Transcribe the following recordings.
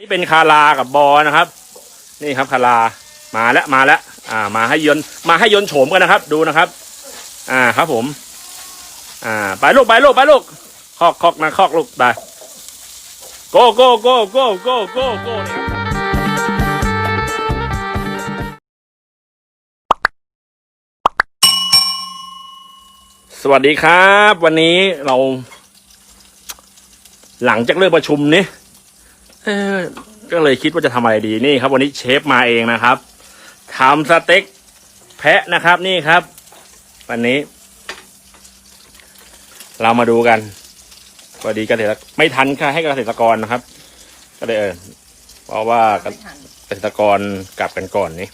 นี่เป็นคารากับบอนะครับ นี่ครับคารามาแล้วมาแล้วอ่า มาให้ยนมาให้ยนโฉมกันนะครับ ดูนะครับ อ่าครับผม อ่า ไปลูกไปลูกไปลูกคอกคอกนะคอกลูกไปโกโก้โก้โก้โกโกโกนะครับสวัสดีครับ วันนี้เรา หลังจากเลิกประชุมนี้ ก็เลยคิดว่าจะทำอะไรดีนี่ครับ วันนี้เชฟมาเองนะครับทำสเต็กแพะนะครับนี่ครับ วันนี้ เรามาดูกันพอดีเกษตรไม่ทันค่ะให้เกษตรกรนะครับ ก็เลยเออเพราะว่าเกษตรกรกลับกันก่อนนี่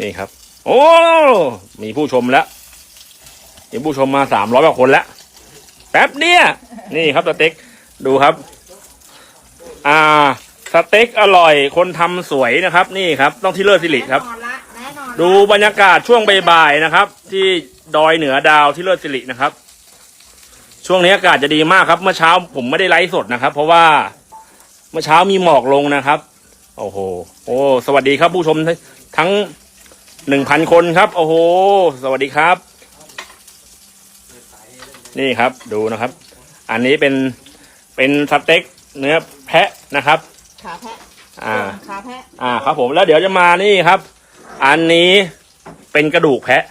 นี่ครับ โอ้มีผู้ชมแล้วมีผู้ชมมาสามร้อยกว่าคนแล้วแป๊บเดียวนี่ครับสเต็กดูครับ อ่า สเต็กอร่อย คนทำสวยนะครับ นี่ครับ ต้องที่เลิศสิริครับแน่นอนละแน่นอนละดูบรรยากาศช่วงบ่ายๆนะครับ ที่ดอยเหนือดาวที่เลิศสิรินะครับ ช่วงนี้อากาศจะดีมากครับ เมื่อเช้าผมไม่ได้ไลฟ์สดนะครับ เพราะว่าเมื่อเช้ามีหมอกลงนะครับ โอ้โห โอ้ สวัสดีครับผู้ชมทั้งหนึ่งพันคนครับ โอ้โห สวัสดีครับ นี่ครับ ดูนะครับ อันนี้เป็นเป็นสเต็กเนื้อ แพะนะครับ ขาแพะอ่า ขาแพะอ่าครับผมแล้วเดี๋ยวจะมานี่ครับ อันนี้เป็นกระดูกแพะ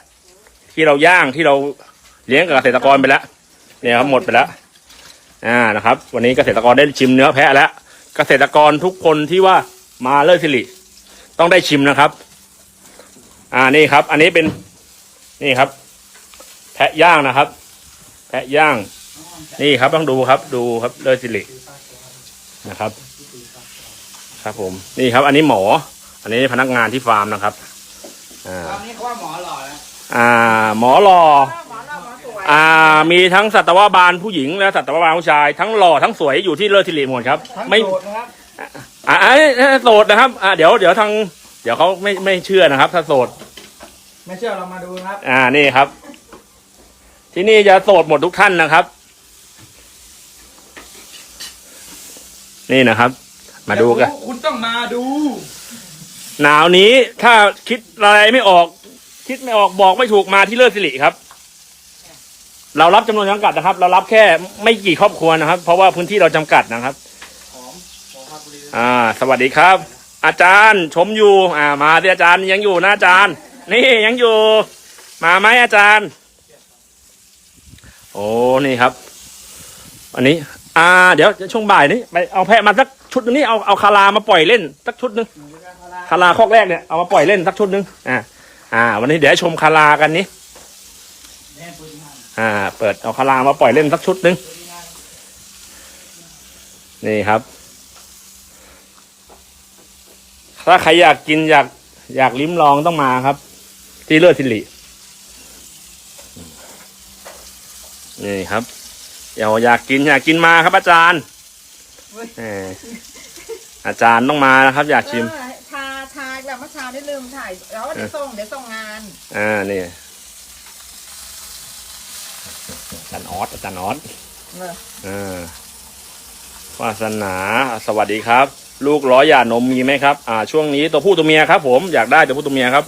ที่เราย่างที่เราเลี้ยงกับเกษตรกรไปแล้วเนี่ยครับหมดไปแล้วอ่านะครับ วันนี้เกษตรกรได้ชิมเนื้อแพะแล้ว เกษตรกรทุกคนที่ว่ามาเลิศสิริต้องได้ชิมนะครับ อ่านี่ครับ อันนี้เป็นนี่ครับ แพะย่างนะครับ แพะย่าง นี่ครับต้องดูครับ ดูครับเลิศสิริ นะครับ ครับผมนี่ครับ อันนี้หมอ อันนี้พนักงานที่ฟาร์มนะครับอ่าตอนนี้เขาว่าหมอหล่อแล้วอ่า หมอหล่อหมอเราหมอสวยอ่า มีทั้งสัตวบาลผู้หญิงและสัตวบาลผู้ชายทั้งหล่อทั้งสวยอยู่ที่เลิศทิริหมดครับทั้งไม่โสดนะครับอ่าอ่าโสดนะครับอ่าเดี๋ยวเดี๋ยวทางเดี๋ยวเขาไม่ไม่เชื่อนะครับ ถ้าโสด ไม่เชื่อเรามาดูนะครับ อ่านี่ครับ ที่นี่จะโสดหมดทุกท่านนะครับ นี่นะครับ มาดูกันอยรู้คุณต้องมาดู หนาวนี้ถ้าคิดอะไรไม่ออก คิดไม่ออกบอกไม่ถูกมาที่เลิศสิริครับ เรารับจำนวนจำกัดนะครับ เรารับแค่ไม่กี่ครอบครัวนะครับ เพราะว่าพื้นที่เราจำกัดนะครับหอมหอมครับบุรีอ่า สวัสดีครับ อาจารย์ชมอยู่ อ่า มาที่อาจารย์ยังอยู่นะอาจารย์ นี่ยังอยู่ มาไหมอาจารย์ โอ้นี่ครับวันนี้ อ่า เดี๋ยวช่วงบ่ายนี้ไปเอาแพะมาสักชุดหนึงนี่เอาเอาคารามาปล่อยเล่นสักชุดหนึงคาราคอกแรกเนี่ยเอามาปล่อยเล่นสักชุดหนึงอ่าอ่า วันนี้เดี๋ยวชมคารากันนี้อ่า เปิดเอาคารามาปล่อยเล่นสักชุดหนึงนี่ครับ ถ้าใครอยากกินอยากอยากลิ้มลองต้องมาครับ ที่เลือดทิลินี่ครับ เดี๋ยวอยากกินอยากกินมาครับอาจารย์แหมอาจารย์ต้องมานะครับ อยากชิม เออชาชาแบบเมื่อเช้าได้ลืมถ่ายแล้วเดี๋ยวส่งเดี๋ยวส่งงานอ่านี่อาจารย์ออสอาจารย์ออสเอออ่าวาสนาสวัสดีครับ ลูกร้อยหย่านมมีไหมครับ อ่า ช่วงนี้ตัวผู้ตัวเมียครับ ผมอยากได้ตัวผู้ตัวเมียครับ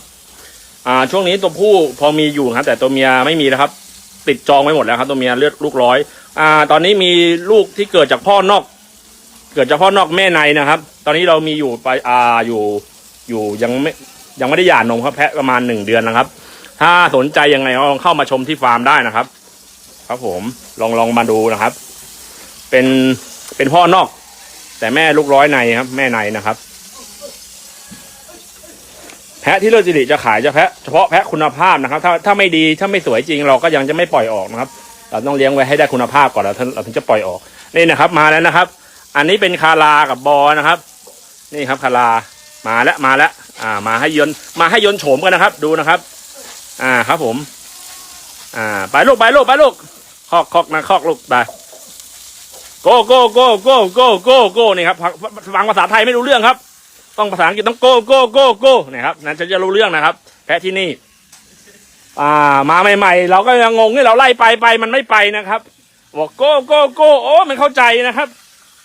อ่า ช่วงนี้ตัวผู้พอมีอยู่ครับ แต่ตัวเมียไม่มีแล้วครับ ติดจองไว้หมดแล้วครับ ตัวเมียเลือดลูกร้อย อ่า ตอนนี้มีลูกที่เกิดจากพ่อนอก เกิดจากพ่อนอกแม่ในนะครับ ตอนนี้เรามีอยู่ไปอ่าอยู่อยู่ยังไม่ยังไม่ได้หย่านมครับแพะประมาณหนึ่งเดือนนะครับ ถ้าสนใจยังไงลองเข้ามาชมที่ฟาร์มได้นะครับ ครับผมลองลองมาดูนะครับ เป็นเป็นพ่อนอก แต่แม่ลูกร้อยในครับ แม่ในนะครับ แพะที่เลิศสิริจะขายจะแพะเฉพาะแพะคุณภาพนะครับ ถ้าถ้าไม่ดีถ้าไม่สวยจริงเราก็ยังจะไม่ปล่อยออกนะครับ เราต้องเลี้ยงไว้ให้ได้คุณภาพก่อนเราถึงเราถึงจะปล่อยออก นี่นะครับ มาแล้วนะครับ อันนี้เป็นคารากับบอนะครับ นี่ครับคารามาแล้วมาแล้วอ่า มาให้ยนมาให้ยนโฉมกันนะครับ ดูนะครับ อ่าครับผม อ่า ไปลูกไปลูกไปลูกคอกคอกนะคอกลูกไปโกโกโกโกโกโกโกนี่ครับฟังภาษาไทยไม่รู้เรื่องครับ ต้องภาษาอังกฤษต้องโกโกโกโกนี่ครับนั้นจะจะรู้เรื่องนะครับ แพะที่นี่ อ่า มาใหม่ๆ เราก็ยังงงนี่เราไล่ไปไปมันไม่ไปนะครับบอกโกโกโกโอ้มันเข้าใจนะครับ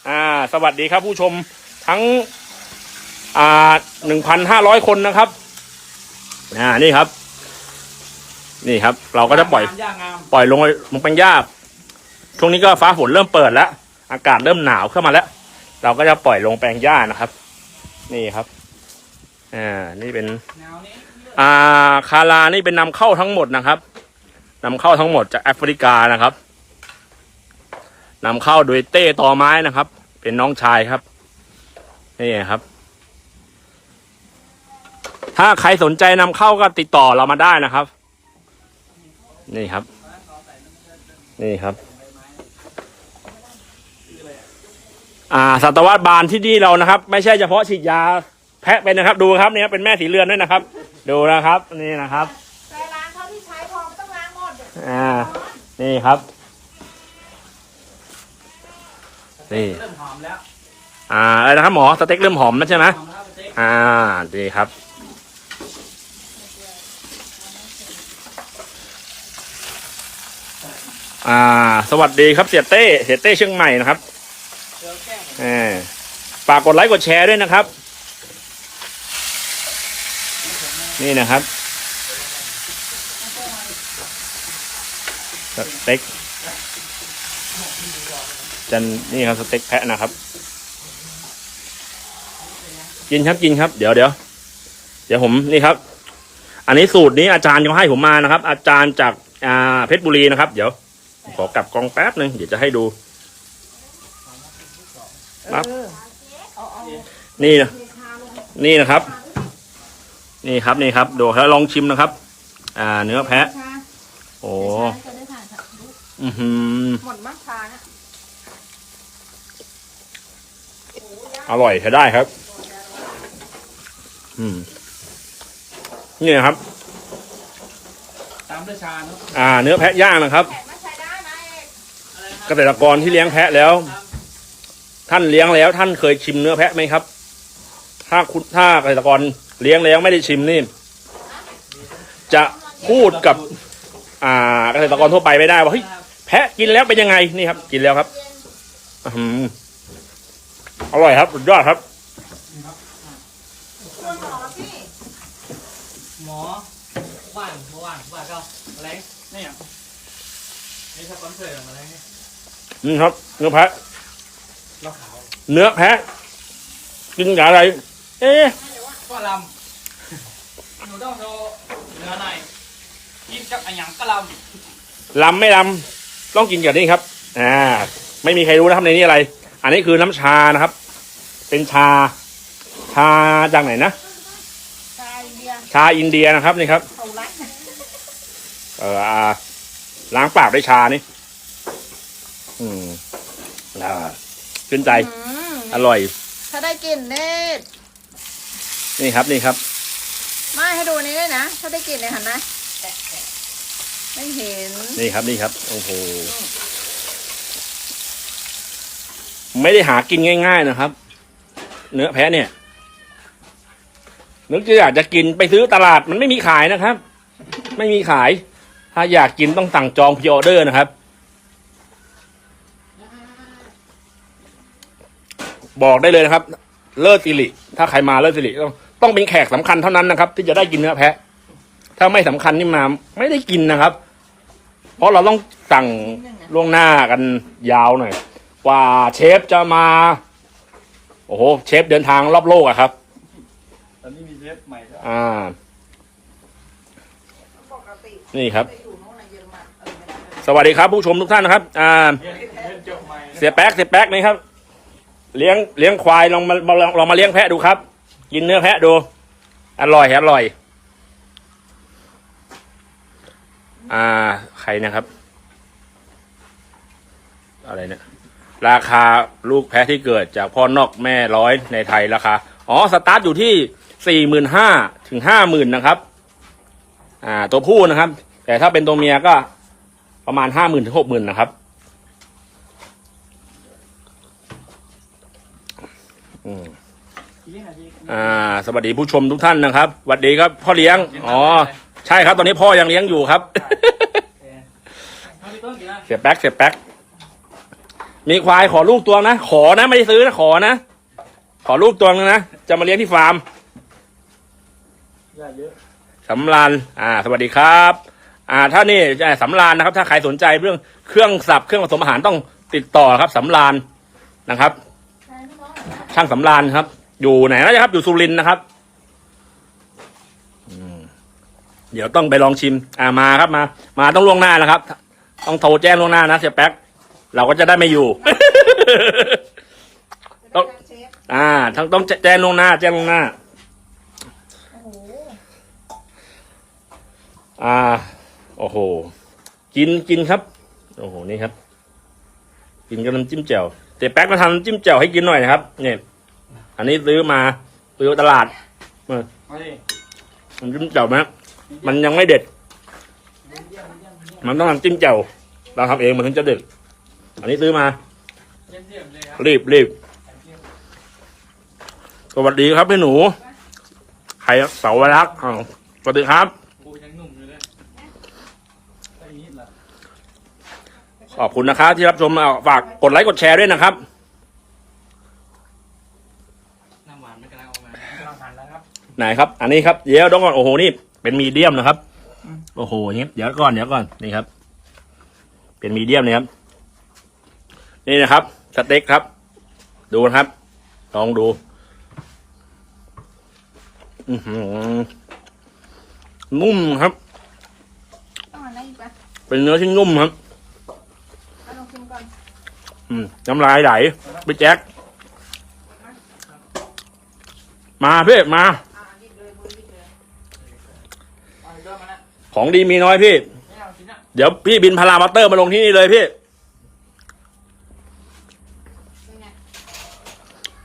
อ่า สวัสดีครับผู้ชมทั้ง อ่าหนึ่งพันห้าร้อยคนนะครับ อ่านี่ครับ นี่ครับ เราก็จะปล่อยย่างงามปล่อยลงลงแปลงหญ้าช่วงนี้ก็ฟ้าฝนเริ่มเปิดแล้ว อากาศเริ่มหนาวเข้ามาแล้ว เราก็จะปล่อยลงแปลงหญ้านะครับ นี่ครับ อ่า นี่เป็นแนวนี้ อ่าคารานี่เป็นนำเข้าทั้งหมดนะครับนำเข้าทั้งหมดจากแอฟริกานะครับนำเข้าโดยเต้ตอไม้นะครับ เป็นน้องชายครับนี่ครับ ถ้าใครสนใจนำเข้าก็ติดต่อเรามาได้นะครับ นี่ครับ นี่ครับอ่าสัตวบาลที่นี่เรานะครับ ไม่ใช่เฉพาะฉีดยาแพะเป็นนะครับ ดูครับเนี่ยเป็นแม่สีเลือนด้วยนะครับ ดูนะครับนี่นะครับใส่ล้างเท่าที่ใช้พอไม่ต้องล้างหมดอ่านี่ครับ นี่เริ่มหอมแล้วอ่าอะไรนะครับหมอสเต็กเริ่มหอมแล้วใช่ไหมหอมแล้วสเต็กอ่าดีครับ อ่า สวัสดีครับเสียเต้เสียเต้เชียงใหม่นะครับเดี๋ยวแกล้งอ่าฝากกดไลค์กดแชร์ด้วยนะครับ นี่นะครับสเต็กจันนี่ครับสเต็กแพะนะครับ กินครับกินครับ เดี๋ยวเดี๋ยวเดี๋ยวผมนี่ครับ อันนี้สูตรนี้อาจารย์เขาให้ผมมานะครับ อาจารย์จากอ่าเพชรบุรีนะครับ เดี๋ยวขอกลับกล้องแป๊บหนึ่งเดี๋ยวจะให้ดูครับเออเอาเอานี่นะเทชาลงนี่นะครับ นี่ครับนี่ครับดูแล้วลองชิมนะครับ อ่า เนื้อแพะชาโอ้จะได้ถ่ายค่ะอือหือหมดมั้งชานะอร่อยใช้ได้ครับ อืม นี่นะครับ ตามด้วยชาเนาะอ่า เนื้อแพะย่างนะครับแขกมาใช้ได้ไหมเอกอะไรนะเกษตรกรที่เลี้ยงแพะแล้ว ท่านเลี้ยงแล้ว ท่านเคยชิมเนื้อแพะไหมครับ ถ้าคุณถ้าเกษตรกร เลี้ยงแล้วไม่ได้ชิมนี่ จะพูดกับ อ่าเกษตรกรทั่วไปไม่ได้ว่าเฮ้ยแพะกินแล้วเป็นยังไงนี่ครับ กินแล้วครับอื้อหืออร่อยครับสุดยอดครับ คุณหมอพี่หมอว่านหมอว่านว่านก็อะไรนี่อะนี่สปอนเซอร์อะไรเนี่ยนี่ครับ เนื้อแพะเหล้าขาว เนื้อแพะ กินกับอะไร เอ๊ะ ก็ลำหนูต้องโชว์เนื้อหน่อยกินกับอันหยังก็ลลำไม่ลำต้องกินกับนี่ครับ อ่า ไม่มีใครรู้นะครับในนี้อะไร อันนี้คือน้ำชานะครับ เป็นชา ชาจากไหนนะ ชาอินเดียชาอินเดียนะครับนี่ครับ เขาไล่เอออ่าล้างปากด้วยชานี่ อืมอ่าชื่นใจอืมอร่อย ถ้าได้กลิ่นเนี่ย นี่ครับนี่ครับ ไม่ให้ดูนี้ด้วยนะ ถ้าได้กลิ่นเนี่ยเห็นไหมไม่เห็น นี่ครับนี่ครับ โอ้โห ไม่ได้หากินง่ายๆนะครับ เนื้อแพะเนี่ย นึกจะอยากจะกินไปซื้อตลาดมันไม่มีขายนะครับ ไม่มีขาย ถ้าอยากกินต้องสั่งจองพิออเดอร์นะครับ บอกได้เลยนะครับ เลิศสิริ ถ้าใครมาเลิศสิริต้อง ต้องเป็นแขกสำคัญเท่านั้นนะครับ ที่จะได้กินเนื้อแพะ ถ้าไม่สำคัญนี่มา ไม่ได้กินนะครับ เพราะเราต้องสั่งล่วงหน้ากันยาวหน่อยกว่าเชฟจะมา โอ้โห เชฟเดินทางรอบโลกอะครับำตอนนี้มีเชฟใหม่แล้วอ่าปกตินี่ครับไปอยู่โน่นน่ะเยอรมันเออไม่ได้เลยสวัสดีครับ ผู้ชมทุกท่านนะครับ อ่าเรียนเรียนจบใหม่เสียแป๊กเสียแป๊กนี่ครับ เลี้ยงเลี้ยงควายลองมาลองลองมาเลี้ยงแพะดูครับ กินเนื้อแพะดู อร่อยอร่อย อ่า ใครนะครับ อะไรเนี่ย ราคาลูกแพะที่เกิดจากพ่อนอกแม่ร้อยในไทยราคา อ๋อ สตาร์ทอยู่ที่สี่หมื่นห้าถึงห้าหมื่นนะครับ อ่า ตัวผู้นะครับ แต่ถ้าเป็นตัวเมียก็ประมาณห้าหมื่นถึงหกหมื่นนะครับ อืม อ่าสวัสดีผู้ชมทุกท่านนะครับสวัสดีครับ พ่อเลี้ยง อ๋อ ใช่ครับ ตอนนี้พ่อยังเลี้ยงอยู่ครับเอาพี่ต้นกี่นะเสียแป๊กเสียแป๊กมีควายขอลูกตัวนะ ขอนะ ไม่ได้ซื้อนะ ขอนะ ขอลูกตัวนึงนะ จะมาเลี้ยงที่ฟาร์มยาเยอะสำรานอ่า สวัสดีครับ อ่า ถ้านี่อ่าสำรานนะครับ ถ้าใครสนใจเรื่องเครื่องสับ เครื่องผสมอาหารต้องติดต่อครับสำรานนะครับ ช่างสำรานครับ อยู่ไหนนะครับ อยู่สุรินทร์นะครับอืมเดี๋ยวต้องไปลองชิม อ่ามาครับมา มาต้องล่วงหน้านะครับ ต้องโทรแจ้งล่วงหน้านะเสียแป๊ก เราก็จะได้ไม่อยู่ ต้องเชฟอ่า ทั้งต้องแจ้งล่วงหน้า แจ้งล่วงหน้าโอ้โหอ่า โอ้โห กินกินครับ โอ้โห นี่ครับ กินกับน้ำจิ้มแจ่วเตแป๊กมาทำน้ำจิ้มแจ่วให้กินหน่อยนะครับ เนี่ย อันนี้ซื้อมาซื้อตลาดเออมาดิน้ำจิ้มแจ่วนะมันยังไม่เด็ด มันต้องน้ำจิ้มแจ่วเราทำเองมันถึงจะเด็ด อันนี้ซื้อมา เยี่ยมเยี่ยมเลยครับรีบรีบสวัสดีครับพี่หนู ใครเสาวรักษ์อ้าวสวัสดีครับ กูยังหนุ่มอยู่เลยไอ้นิดละขอบคุณนะครับที่รับชมเอาฝากกดไลค์กดแชร์ด้วยนะครับ น้ำหวานไม่กำลังออกมากำลังหันแล้วครับ ไหนครับ อันนี้ครับเดี๋ยวต้องก่อนโอ้โหนี่เป็นมีเดียมนะครับ โอ้โหอย่างนี้เดี๋ยวก่อนเดี๋ยวก่อนนี่ครับ เป็นมีเดียมนะครับ นี่นะครับสเต็กครับ ดูนะครับลองดู อือหือนุ่มครับ ต้องอะไรอีกปะเป็นเนื้อที่นุ่มครับเอาลองชิมก่อนอืมน้ำลายไหลไปแจ็คมาเพี่มา อ่าหยิบเลยมือหยิบเลย เอาอีกรอบมานะ ของดีมีน้อยพี่ไม่เอาชิ้นอะเดี๋ยวพี่บินพารามาสเตอร์มาลงที่นี่เลยพี่เป็นไง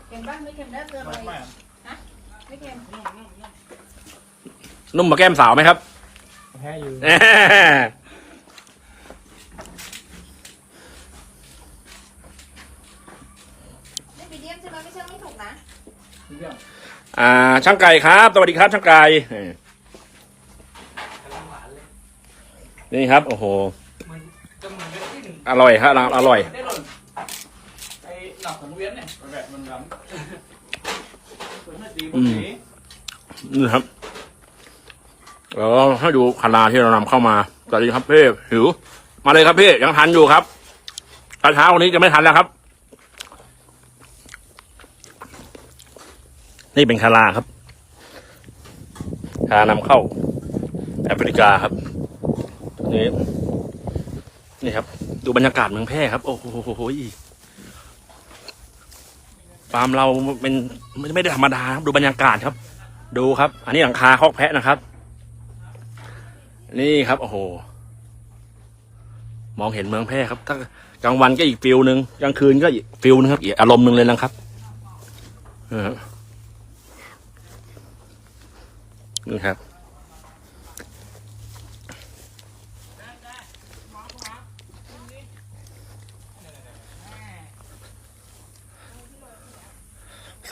เค็มปะไม่เค็มได้เกลือไม่ไปไม่ไม่เค็มนุ่มนุ่มนุ่มนุ่มมาแก้มสาวไหมครับ แพ้อยู่แหม่ไม่มีเดียมใช่ไหมไม่ใช่ไม่ถูกนะเยี่ยมอ่า ช่างไก่ครับ สวัสดีครับ ช่างไก่เออกำลังหวานเลย นี่ ครับ โอ้โหอร่อยครับอร่อยได้หล่นไอ้หนักของเวียนเนี่ยแบบมันร้ำเปิดไม่ดีปกตินี่ครับแล้วให้ดูคณะที่เรานำเข้ามาสวัสดีครับพี่หิว มาเลยครับพี่ยังทันอยู่ครับกระเช้าวันนี้จะไม่ทันแล้วครับ นี่เป็นคาราครับคารานำเข้าแอฟริกาครับ นี่นี่ครับ ดูบรรยากาศเมืองแพร่ครับ โอ้โหฟาร์มเราเป็นไม่ได้ธรรมดาครับดูบรรยากาศครับ ดูครับ อันนี้หลังคาคอกแพะนะครับ นี่ครับ โอ้โห มองเห็นเมืองแพร่ครับ ถ้ากลางวันก็อีกฟิลหนึ่งกลางคืนก็อีกฟิลหนึงครับอีกอารมณ์หนึ่งเลยนะครับนี่ครับ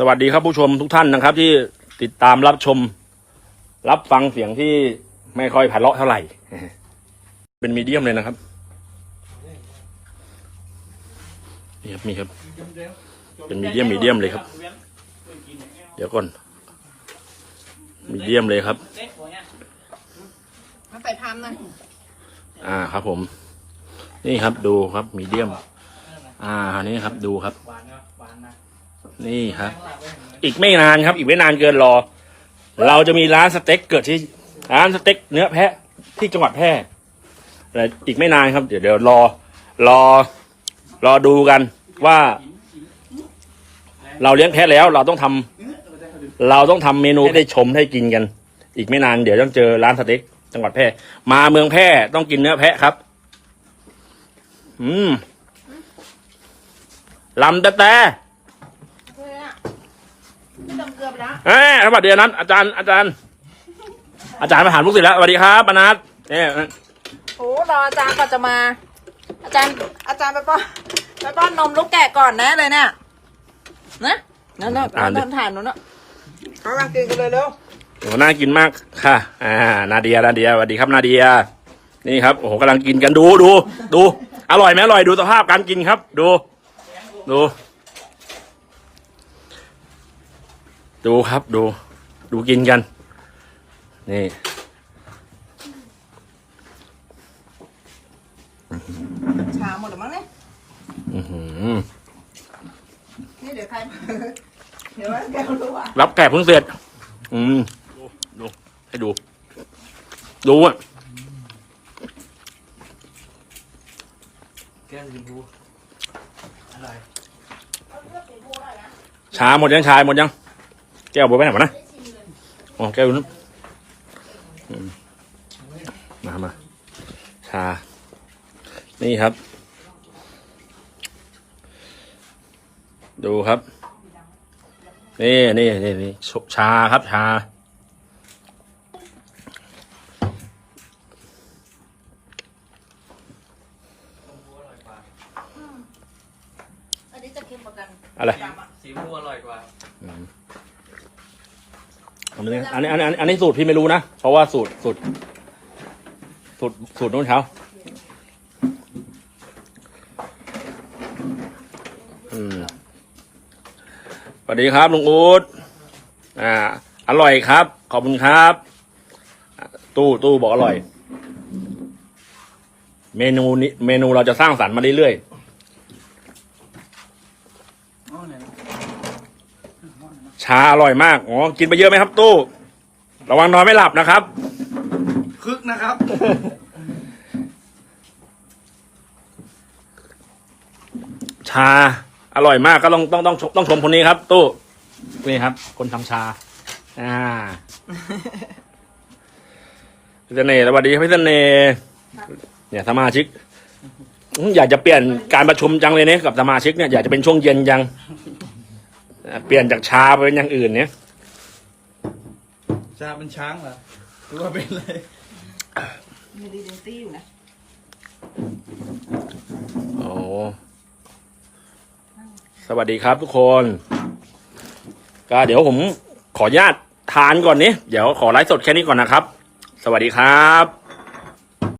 วัสดีครับผู้ชมทุกท่านนะครับ ที่ติดตามรับชม รับฟังเสียงที่ไม่ค่อยไพเราะเท่าไหร่ เป็นมีเดียมเลยนะครับนี่ครับมีครับ เป็นมีเดียมมีเดียมเลยครับ เดี๋ยวก่อน มีเดียมเลยครับเต๊ะหัวเนี่ยมาใส่พามหน่อยอ่าครับผม นี่ครับดูครับมีเดียม อ่านี่ครับดูครับ นี่ครับอีกไม่นานครับ อีกไม่นานเกินรอ เราจะมีร้านสเต็กเกิดที่ร้านสเต็กเนื้อแพะที่จังหวัดแพร่แต่อีกไม่นานครับ เดี๋ยวเดี๋ยวรอ รอ รอดูกันว่า เราเลี้ยงแพะแล้วเราต้องทำเราต้องทำเมนูให้ได้ชมให้กินกัน อีกไม่นานเดี๋ยวต้องเจอร้านสเต็กจังหวัดแพร่มาเมืองแพร่ต้องกินเนื้อแพะครับ อืมลำแต่แต่ ไม่ต้องเกลือไปแล้วเอ้ยสวัสดีนัทอาจารย์อาจารย์ อาจารย์มาถามลูกศิษย์แล้วสวัสดีครับปนัทเนี่ยโอ้รออาจารย์ก่อนจะมา อาจารย์อาจารย์ไปป้อนไปป้อนนมลูกแกะก่อนแน่เลยเนี่ยนะนั่นนั่นนั่นถ่านนู้นน่ะเขากำลังกินกันเลยเร็วโอ้น่ากินมากค่ะ อ่า นาเดียนาเดียสวัสดีครับนาเดีย นี่ครับโอ้โหกำลังกินกันดูดูดู อร่อยไหมอร่อยดูสภาพการกินครับ ดู ดู ดูครับดู ดูกินกัน นี่ชาหมดแล้วมั้งเนี่ยอื้อหือนี่เดี๋ยวใครเดี๋ยวว่าแกรู้อะรับแขกเพิ่งเสร็จ อืมดูดูให้ดู ดูอะแก้วสีชมพูอร่อยชาหมดยังชายหมดยัง แก้วบัวไปไหนวะนะอ๋อแก้วอยู่นู้นอืมมามาชา นี่ครับ ดูครับ นี่นี่นี่นี่ชชาครับชา อันนี้จะเค็มกว่ากันอะไรดำอะสีชมพูอร่อยกว่า อันนี้อันนี้อันนี้อันนี้สูตรพี่ไม่รู้นะ เพราะว่าสูตรสูตรสูตรสูตรนู้นเขาอืมสวัสดีครับลุงอู๊ดอ่า อร่อยครับ ขอบคุณครับ ตู้ตู้บอกอร่อย เมนูนี้เมนูเราจะสร้างสรรค์มาเรื่อยอ๋อไหน ๆ ชาอร่อยมาก อ๋อ กินไปเยอะไหมครับตู้ ระวังนอนไม่หลับนะครับ คึกนะครับ ชา อร่อยมากก็ต้องต้องต้องต้องต้องชมคนนี้ครับ ตู้นี่ครับ คนทำชา อ่า พี่เสน่ห์สวัสดีครับพี่เสน่ห์เนี่ยสมาชิกอืมอยากจะเปลี่ยนการประชุมจังเลยเนี่ยกับสมาชิกเนี่ยอยากจะเป็นช่วงเย็นจัง อ่าเปลี่ยนจากชาไปเป็นอย่างอื่นเนี่ยจะเป็นช้างเหรอหรือว่าเป็นอะไรมีดีเดนตี้อยู่นะโอ้สวัสดีครับทุกคน ก็เดี๋ยวผมขออนุญาตทานก่อนนี้ เดี๋ยวขอไลฟ์สดแค่นี้ก่อนนะครับ สวัสดีครับ